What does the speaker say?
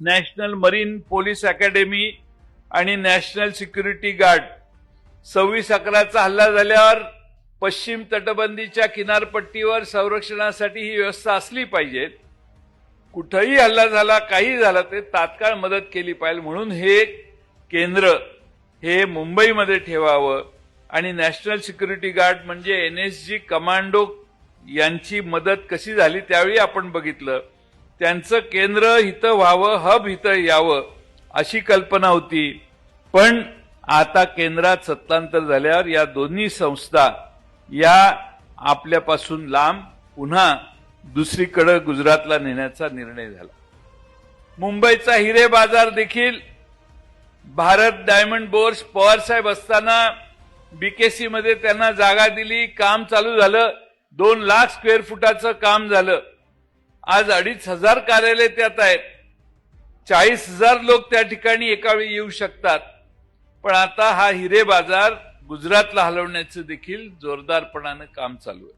National marine police academy आणि national security guard. सव्वीस अकराचा हल्ला झाल्यावर पश्चिम तटबंदीच्या किनारपट्टीवर संरक्षणासाठी ही व्यवस्था असली पाहिजे. कुठंही हल्ला झाला काही झाला ते तात्काळ मदत केली पाहिजे. म्हणून हे केंद्र हे मुंबईमध्ये ठेवावं. आणि नॅशनल सिक्युरिटी गार्ड म्हणजे एन एस जी कमांडो यांची मदत कशी झाली त्यावेळी आपण बघितलं. त्यांचं केंद्र इथं व्हावं हब इथं यावं अशी कल्पना होती. पण आता केंद्रात सत्तांतर झाल्यावर या दोन्ही संस्था या आपल्यापासून लांब पुन्हा दुसरीकडे गुजरातला नेण्याचा निर्णय झाला. मुंबईचा हिरे बाजार देखील भारत डायमंड बोर्स पवार साहेब असताना बीकेसी मध्ये त्यांना जागा दिली काम चालू झालं दोन लाख स्क्वेअर फुटाचं काम झालं. आज अडीच हजार कार्यालय त्यात आहेत. चाळीस हजार लोक त्या ठिकाणी एका वेळी येऊ शकतात. पण आता हा हिरे बाजार गुजरातला हलवण्याचं देखील जोरदारपणानं काम चालू आहे.